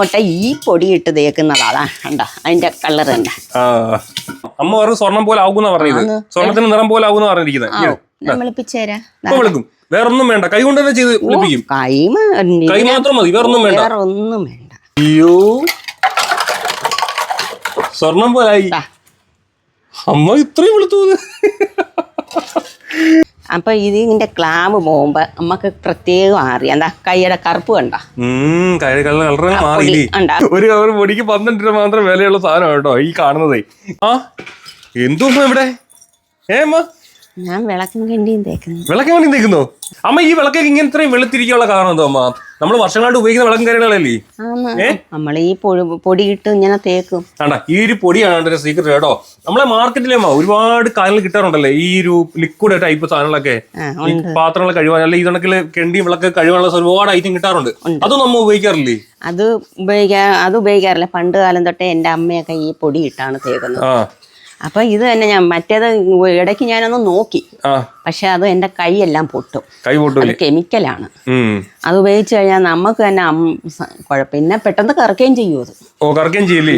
ഒട്ടെ ഈ പൊടി ഇട്ട് തേക്കുന്നതാ കണ്ട? അതിന്റെ കളർ തന്നെ. അമ്മ പറഞ്ഞു സ്വർണം പോലെ ആകുന്ന പറഞ്ഞത്. സ്വർണത്തിന് നിറം പോലെ ആകുന്ന പറഞ്ഞിരിക്കുന്നത്. വേറൊന്നും വേണ്ട. കൈ കൊണ്ട് തന്നെ ചെയ്ത് വിളിപ്പിക്കും. കൈ മാത്രം മതി. വേറൊന്നും വേണ്ട. വേറെ ഒന്നും വേണ്ട. അയ്യോ. സ്വർണം പോലായി. അമ്മ ഇത്രയും വെളുത്തു അപ്പൊ ഇതിന്റെ ക്ലാവ് പോകുമ്പോ നമുക്ക് പ്രത്യേകം അറിയാം. എന്താ കൈയുടെ കറുപ്പ് കണ്ട? ഒരു കവർ പൊടിക്ക് പന്ത്രണ്ട് രൂപ മാത്രം വിലയുള്ള സാധനം കേട്ടോ ഈ കാണുന്നതേ. ആ എന്തോ ഇവിടെ? ഏ അമ്മ? ഞാൻ വിളക്കും കണ്ടിയും തേക്കുന്നു? വിളക്ക് അമ്മ ഈ വിളക്കൊക്കെ ഇങ്ങനെ ഇത്രയും വെളുത്തിരിക്കാനുള്ള കാരണം എന്തോ അമ്മ? നമ്മൾ വർഷങ്ങളായിട്ട് ഉപയോഗിക്കുന്ന വിളക്കും കാര്യങ്ങളല്ലേ നമ്മൾ ഈ പൊടി ഇട്ട് ഇങ്ങനെ തേക്കും. ആണ്ടാ ഈ ഒരു പൊടിയാണ് അതിന്റെ സീക്രട്ട് കേട്ടോ. നമ്മളെ മാർക്കറ്റിലെ അമ്മ ഒരുപാട് കാര്യങ്ങൾ കിട്ടാറുണ്ടല്ലേ? ഈ ഒരു ലിക്വിഡ് ടൈപ്പ് സാധനങ്ങളൊക്കെ. പാത്രങ്ങൾ കഴുകാൻ അല്ലെങ്കിൽ ഈ കെണ്ടിയും കെണ്ടി വിളക്ക് കഴുകാനുള്ള ഒരുപാട് ഐറ്റം കിട്ടാറുണ്ട്. അതും നമ്മൾ ഉപയോഗിക്കാറില്ലേ? അത് ഉപയോഗിക്കാ അത് ഉപയോഗിക്കാറില്ല. പണ്ട് കാലം തൊട്ടേ എന്റെ അമ്മയൊക്കെ ഈ പൊടി ഇട്ടാണ് തേക്കുന്നത് അപ്പൊ ഇത് തന്നെ ഞാൻ മറ്റേത് ഇടയ്ക്ക് ഞാനൊന്ന് നോക്കി. പക്ഷെ അത് എന്റെ കൈയെല്ലാം പൊട്ടും. കൈ പൊട്ടും കെമിക്കലാണ് അത് ഉപയോഗിച്ച് കഴിഞ്ഞാൽ നമുക്ക് തന്നെ കുഴപ്പം. പിന്നെ പെട്ടെന്ന് കറക്കുകയും ചെയ്യും അത്. ഓ കറക്കുകയും ചെയ്യില്ലേ?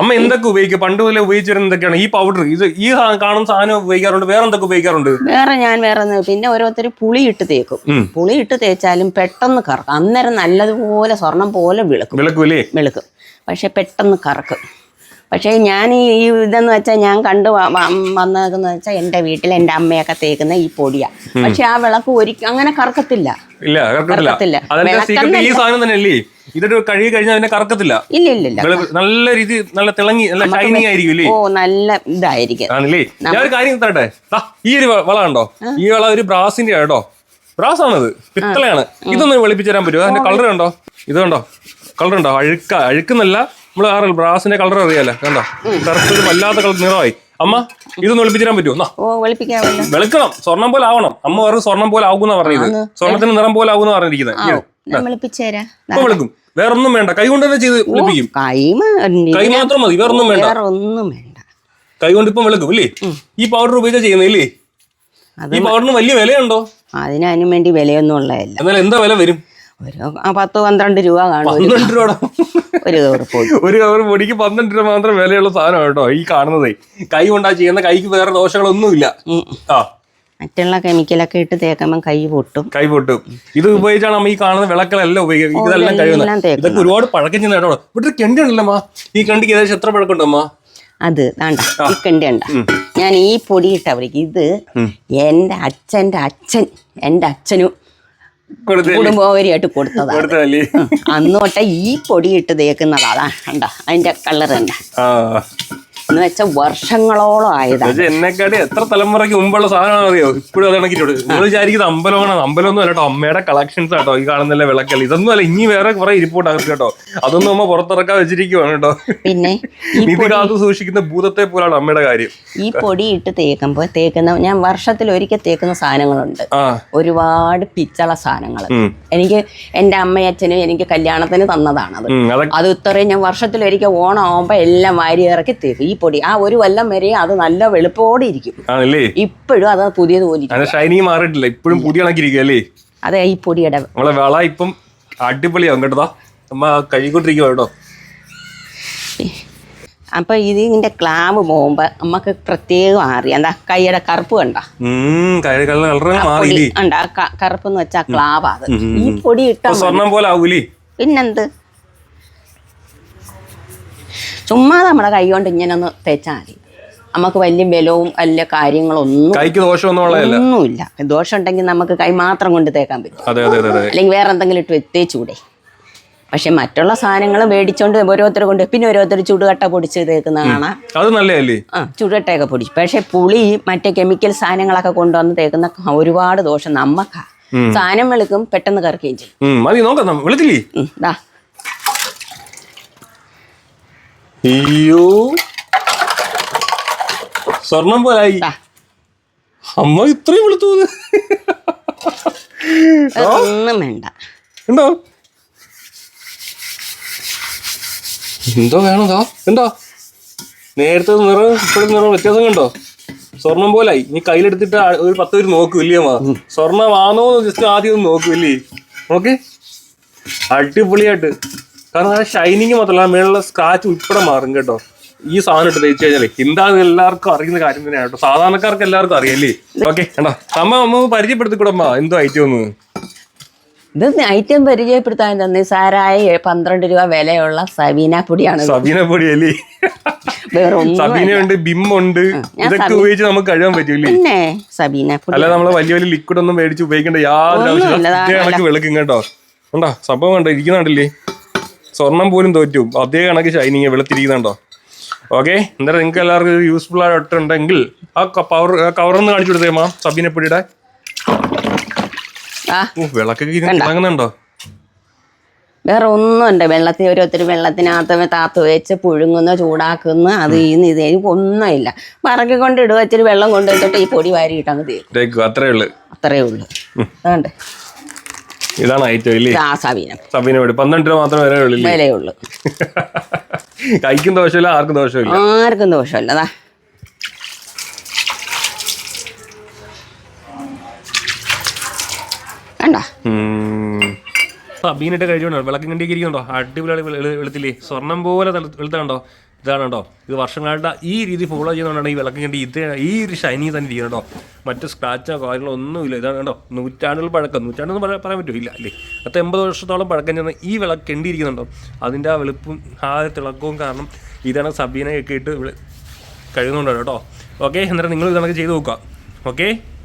അമ്മ എന്തൊക്കെ ഉപയോഗിക്കും? പണ്ട് മുതലേ ഉപയോഗിച്ചിരുന്ന എന്തൊക്കെയാണ്? ഈ പൗഡർ ഇത് ഈ കാണുന്ന സാധനം ഉപയോഗിക്കാറുണ്ട്? വേറെ എന്തൊക്കെ ഉപയോഗിക്കാറുണ്ട്? വേറെ ഞാൻ വേറെ പിന്നെ ഓരോരുത്തർ പുളി ഇട്ട് തേക്കും. പുളി ഇട്ട് തേച്ചാലും പെട്ടെന്ന് കറക്കും. അന്നേരം നല്ലതുപോലെ സ്വർണം പോലെ വിളക്കും. വിളക്കും വെളുക്കും. പക്ഷെ പെട്ടെന്ന് കറക്കും. പക്ഷേ ഞാൻ ഈ ഇതെന്ന് വെച്ചാൽ ഞാൻ കണ്ട് വന്നതെന്ന് വെച്ചാൽ എന്റെ വീട്ടിൽ എന്റെ അമ്മയൊക്കെ തേക്കുന്ന ഈ പൊടിയാ. പക്ഷെ ആ വിളക്ക് ഒരിക്കലും അങ്ങനെ കറക്കത്തില്ല. ഇല്ല കറക്കത്തില്ല. ഈ സാധനം തന്നെ അല്ലേ ഇതൊരു കഴുകി കഴിഞ്ഞാൽ അതിനെ കറക്കത്തില്ല. ഇല്ല ഇല്ല ഇല്ല നല്ല രീതി നല്ല തിളങ്ങി നല്ല ഷൈനിങ് ആയിരിക്കും ഓ നല്ല ഇതായിരിക്കും. ആണല്ലേ? ഞാൻ ഒരു കാര്യം തരട്ടെ ഈ ഒരു വള ഉണ്ടോ ഈ വള ഒരു ബ്രാസിന്റെ കേട്ടോ ബ്രാസ് ആണത് പിത്തളയാണ് ഇതൊന്ന് വെളുപ്പിച്ചു തരാൻ പറ്റുമോ? അതിന്റെ കളർ കണ്ടോ? ഇതുണ്ടോ കണ്ടോ? കളർ ഉണ്ടോ? അഴുക്ക അഴുക്കുന്നല്ല നമ്മൾ ആറ് ബ്രാസിന്റെ കളർ അറിയാലോ കണ്ടോ? കറക്റ്റ് വല്ലാത്ത കളർ നിറമായി. അമ്മ ഇതൊന്ന് ഒളിപ്പിച്ചിരാൻ പറ്റുമോ? വെളുക്കണം. സ്വർണം പോലെ ആവണം. അമ്മ പറഞ്ഞു സ്വർണം പോലെ ആകുന്ന പറഞ്ഞത്. സ്വർണത്തിന് നിറം പോലെ ആകുന്ന പറഞ്ഞിരിക്കുന്നത് വെളുക്കും. വേറൊന്നും വേണ്ട. കൈ കൊണ്ട് തന്നെ ചെയ്ത് ഒളിപ്പിക്കും കൈ മാത്രം മതി. വേറൊന്നും വേണ്ട. വേറെ കൈ കൊണ്ട് ഇപ്പം വെളുക്കും അല്ലേ ഈ പൗഡർ ഉപയോഗിച്ചാ ചെയ്യുന്നില്ലേ ഈ പൗഡറിന് വലിയ വിലയുണ്ടോ? അതിനു വേണ്ടി വിലയൊന്നും ഉള്ളതല്ല. എന്നാൽ എന്താ വില വരും? ഒരു ആ പത്ത് പന്ത്രണ്ട് രൂപ കാണും. ഒരു- പന്ത്രണ്ട് രൂപ ഒരു കവർ പൊടി ഒരു കവർ പൊടിക്ക് പന്ത്രണ്ട് രൂപ മാത്രം വിലയുള്ള സാധനം കേട്ടോ ഈ കാണുന്നതേ. കൈ കൊണ്ടാ ചെയ്യുന്ന കൈക്ക് വേറെ ദോഷങ്ങളൊന്നുമില്ല. ആ. മറ്റുള്ള കെമിക്കലൊക്കെ ഇട്ട് തേക്കുമ്പോൾ കൈ പൊട്ടും. കൈ പൊട്ടും. ഇത് ഉപയോഗിച്ചാണ് നമ്മ ഈ കാണുന്ന വിളക്കളെല്ലാം ഉപയോഗിക്കുന്നത് ഇതെല്ലാം ഇതെല്ലാം കഴിയുന്നത്. തേക്കുന്നത്. ഇതൊക്കെ ഒരുപാട് പഴക്കം ചെന്ന കേട്ടോ. ഇവിടെ കെണ്ടി ഉണ്ടല്ലോ ഈ കണ്ടിക്ക് ഏകദേശം എത്ര പഴക്കമുണ്ട് അമ്മ? അത് വേണ്ട ഈ ഉണ്ട ഞാൻ ഈ പൊടി ഇട്ടവർക്ക് ഇത് എന്റെ അച്ഛന്റെ അച്ഛൻ എന്റെ അച്ഛനും കൊടുത്തല്ലേ കുടുംബോപരിയായിട്ട് കൊടുത്തതാണ്. കൊടുത്തല്ലേ അന്ന് തൊട്ടേ ഈ പൊടി ഇട്ട് തേക്കുന്നതാ അതാ കണ്ട? അതിന്റെ കളർ കണ്ട ആ. എന്ന് വെച്ചാൽ വർഷങ്ങളോളം ആയതാണ്. എന്നെക്കാട്ടി എത്ര തലമുറയ്ക്ക് മുമ്പുള്ള സാധനമാണ് അറിയോ ഇപ്പോഴും അത് ഇണക്കിട്ടുണ്ട് നിങ്ങൾ വിചാരിക്കുന്നത് അമ്പലമാണ്? അമ്പലമൊന്നും അല്ല കേട്ടോ. അമ്മയുടെ കളക്ഷൻസ് ആട്ടോ. ഈ കാണുന്നില്ല വിളക്കല്ല ഇതൊന്നും അല്ല. ഇനി വേറെ കുറെ ഇരിപ്പോട്ട് അകത്ത് കേട്ടോ. അതൊന്നും അമ്മ പുറത്തിറക്കാൻ വെച്ചിരിക്കുവാണ് കേട്ടോ. പിന്നെ ഈ നിധി കാത്തു സൂക്ഷിക്കുന്ന ഭൂതത്തെ പോലാണ് അമ്മയുടെ കാര്യം. ഈ പൊടി ഇട്ട് തേക്കുമ്പോൾ തേക്കുന്ന ഞാൻ വർഷത്തിൽ ഒരിക്കൽ തേക്കുന്ന സാധനങ്ങളുണ്ട്. ഒരുപാട് പിച്ചള സാധനങ്ങൾ. എനിക്ക് എന്റെ അമ്മയച്ഛനും എനിക്ക് കല്യാണത്തിന് തന്നതാണ് അത് അത് ഇത്രയും ഞാൻ വർഷത്തിൽ ഒരിക്കൽ ഓണം ആവുമ്പോൾ എല്ലാം വാരി ഇറക്കി തേക്കും. ഈ പൊടി ആ ഒരു കൊല്ലം വരെ അത് നല്ല വെളുപ്പോടെ ഇരിക്കും. ആണല്ലേ? ഇപ്പോഴും അത് പുതിയത് പോലെ ഷൈനിങ് മാറിയിട്ടില്ല. ഇപ്പോഴും പുതിയ അല്ലേ? അതെ ഈ പൊടിയുടെ നമ്മളെ വിള ഇപ്പം അടിപൊളിയാവും കേട്ടോ. അമ്മ കഴുകിക്കൊണ്ടിരിക്കുക കേട്ടോ. അപ്പൊ ഇതിന്റെ ക്ലാവ് പോകുമ്പോ നമുക്ക് പ്രത്യേകം അറിയാം. എന്താ കൈയുടെ കറുപ്പ് കണ്ട? കറുപ്പ് എന്ന് വെച്ചാൽ ക്ലാവ് അത്. ഈ പൊടി ഇട്ട സ്വർണം പോലെ ആവൂലേ? പിന്നെന്ത്? ചുമ്മാ നമ്മുടെ കൈ കൊണ്ട് ഇങ്ങനെ ഒന്ന് തേച്ചാൽ മതി. നമുക്ക് വലിയ ബലവും വലിയ കാര്യങ്ങളൊന്നും കൈക്ക് ഒന്നുമില്ല. ദോഷം ഉണ്ടെങ്കിൽ നമുക്ക് കൈ മാത്രം കൊണ്ട് തേക്കാൻ പറ്റും. അല്ലെങ്കിൽ വേറെ എന്തെങ്കിലും ഇട്ട് തേച്ചൂടെ പക്ഷെ മറ്റുള്ള സാധനങ്ങൾ മേടിച്ചോണ്ട് ഓരോരുത്തർ കൊണ്ട് പിന്നെ ഓരോരുത്തർ ചുടുകട്ട പൊടിച്ച് തേക്കുന്ന കാണാം. അത് നല്ലതല്ലേ? ആ ചുടുകട്ടയൊക്കെ പൊടിച്ചു. പക്ഷെ പുളി മറ്റേ കെമിക്കൽ സാധനങ്ങളൊക്കെ കൊണ്ടുവന്ന് തേക്കുന്ന ഒരുപാട് ദോഷം നമ്മക്കാ. സാധനം വെളുക്കും പെട്ടെന്ന് കറക്കുകയും ചെയ്യും. മതി നോക്കാം അയ്യോ. സ്വർണം പോലായി. അമ്മ ഇത്രയും വെളുത്തു. ഒന്നും വേണ്ട. ഉണ്ടോ? എന്തോ വേണതാ എന്തോ നേരത്തെ നിറം ഇപ്പോഴും നിറം വ്യത്യാസം കണ്ടോ? സ്വർണം പോലായി. നീ കയ്യിലെടുത്തിട്ട് ഒരു പത്ത് പേര് നോക്കൂ ഇല്ലേ അമ്മ? സ്വർണമാണോ ജസ്റ്റ് ആദ്യം ഒന്ന് നോക്കും ഇല്ലേ? ഓക്കെ അടിപൊളിയായിട്ട്. കാരണം ആ ഷൈനിങ് മാത്രമല്ല ആ മേളിലുള്ള സ്ക്രാച്ച് ഉൾപ്പെടെ മാറും കേട്ടോ. ഈ സാധനം ഇട്ട് തേച്ച് കഴിഞ്ഞാലേ എന്താ എല്ലാവർക്കും അറിയുന്ന കാര്യം തന്നെയാണ് കേട്ടോ. സാധാരണക്കാർക്ക് എല്ലാവർക്കും അറിയല്ലേ? ഓക്കെ അമ്മ അമ്മ പരിചയപ്പെടുത്തിക്കൂടമ്മ എന്തോ ഐറ്റം ഒന്ന്? ഇത് ഐറ്റം പരിചയപ്പെടുത്താൻ തന്നെ? സാരായ പന്ത്രണ്ട് രൂപ വിലയുള്ള സബീന പൊടിയാണ്. സബീന പൊടി അല്ലേ സബീന ഉണ്ട് ബിമ്മുണ്ട് ഇതൊക്കെ ഉപയോഗിച്ച് നമുക്ക് കഴുകാൻ പറ്റൂലേ പിന്നെ സബീന പൊടി. അല്ല നമ്മൾ വലിയ വലിയ ലിക്വിഡ് ഒന്നും മേടിച്ച് ഉപയോഗിക്കേണ്ട യാതൊരു വെളുക്കും കേട്ടോ. ഉണ്ടോ സംഭവം കണ്ടോ? ഇരിക്കുന്നുണ്ടല്ലേ സ്വർണം പോലും തോറ്റും. അതേ കണക്ക് ഷൈനിങ് വെളുത്തിരിക്കുന്നുണ്ടോ ഓക്കെ എന്തായാലും നിങ്ങൾക്ക് എല്ലാവർക്കും യൂസ്ഫുൾ ആയിട്ടുണ്ടെങ്കിൽ ആ പവർ കവറൊന്ന് കാണിച്ചു കൊടുത്തേ മാം. സബിനെ പൊടിയുടെ. ആ. വേറെ വിളക്കൊക്കെ ഉണ്ട് തിളങ്ങുന്നുണ്ടോ? വേറെ ഒന്നുമില്ല വെള്ളത്തിൽ ഓരോരുത്തർ വെള്ളത്തിനകത്ത് താത്ത് വെച്ച് പുഴുങ്ങുന്ന ചൂടാക്കുന്ന അത് ഇന്ന് ഇത് ഒന്നുമില്ല. പറക്കി കൊണ്ട് ഇടുക ഇച്ചിരി വെള്ളം കൊണ്ടുവന്നിട്ട് ഈ പൊടി വാരിയിട്ടങ്ങ് തീരും. ഇതേക്കു അത്രേ ഉള്ളു. അത്രേ ഉള്ളൂ. അതുകൊണ്ട് ഇതാണ് ഐറ്റം ഇല്ലേ? ആ സവീന സബീനെ പൊടി പന്ത്രണ്ട് രൂപ മാത്രമേ വരെ ഉള്ളൂ വിലയുള്ളൂ. കഴിക്കും ദോഷമില്ല ആർക്കും ദോഷമില്ല. ആർക്കും ദോഷമില്ല അതാ കണ്ടോ? സബീനിട്ട് കഴിച്ചോണ്ടോ വിളക്കം കണ്ടിരിക്കുന്നുണ്ടോ? അടിപൊളി വെളു- വെളുത്തില്ലേ? സ്വർണം പോലെ വെളുത്താണ്ടോ ഇതാണ് കേട്ടോ. ഇത് വർഷങ്ങളായിട്ട് ഈ രീതി ഫോളോ ചെയ്യുന്നതുകൊണ്ടാണ് ഈ വിളക്കിന്റെ ഇത് ഈ ഒരു ഷൈനി തന്നെ ഇരിക്കുന്നത് കേട്ടോ. മറ്റ് സ്ക്രാച്ചോ കാര്യങ്ങളോ ഒന്നുമില്ല. ഇതാണ് കേട്ടോ നൂറ്റാണ്ടുകൾ പഴക്കം. നൂറ്റാണ്ടെന്ന് പറയാൻ പറയാൻ പറ്റില്ല അല്ലേ? പത്ത് എൺപത് വർഷത്തോളം പഴക്കം ചെന്ന ഈ വിളക്ക് കണ്ടിരിക്കുന്നുണ്ടോ? അതിന്റെ ആ വെളുപ്പും ആ തിളക്കവും കാരണം ഇതാണ് സബീനയൊക്കെ ഇട്ട് കഴിയുന്നുണ്ടോ കേട്ടോ. ഓക്കെ എന്നിട്ട് നിങ്ങൾ ഇതൊക്കെ ചെയ്ത് നോക്കുക. ഓക്കെ